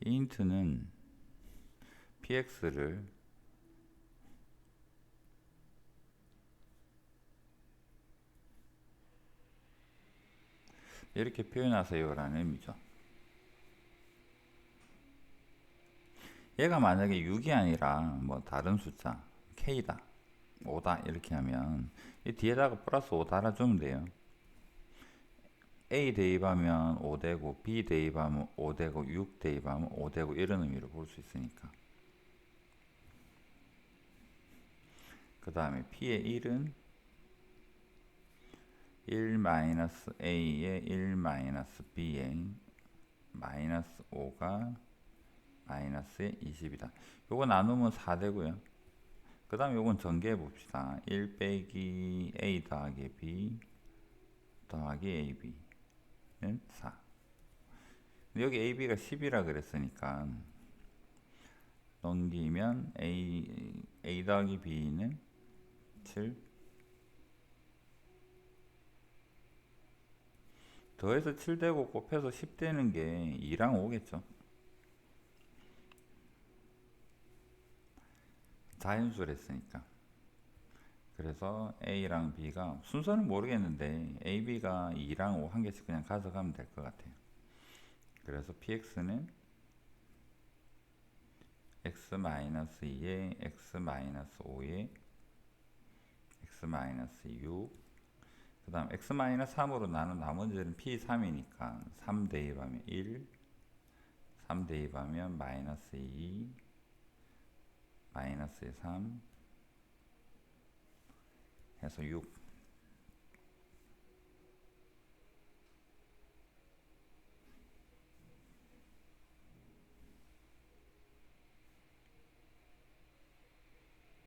이 힌트는 px를 이렇게 표현하세요라는 의미죠. 얘가 만약에 6이 아니라 뭐 다른 숫자 k다 5다 이렇게 하면 이 뒤에다가 플러스 5 달아주면 돼요. A 대입하면 5되고 B 대입하면 5되고 6 대입하면 5되고 이런 의미로 볼 수 있으니까 그 다음에 P의 1은 1 마이너스 A의 1 마이너스 B의 마이너스 5가 마이너스의 20이다. 요거 나누면 4 되고요. 그 다음에 요건 전개해 봅시다. 1 빼기 A 더하기 B 더하기 AB 는 4. 여기 AB가 10이라 그랬으니까 넘기면 A, A 더하기 B는 7 더해서 7 되고 곱해서 10 되는 게 2랑 5겠죠. 자연수를 했으니까. 그래서 A랑 B가 순서는 모르겠는데 A, B가 2랑 5 한 개씩 그냥 가져가면 될 것 같아요. 그래서 PX는 X 마이너스 2에 X 마이너스 5에 X 마이너스 6. 그 다음 X 마이너스 3으로 나눈 나머지는 P3이니까 3 대입하면 1, 3 대입하면 마이너스 2, 마이너스 3还是有。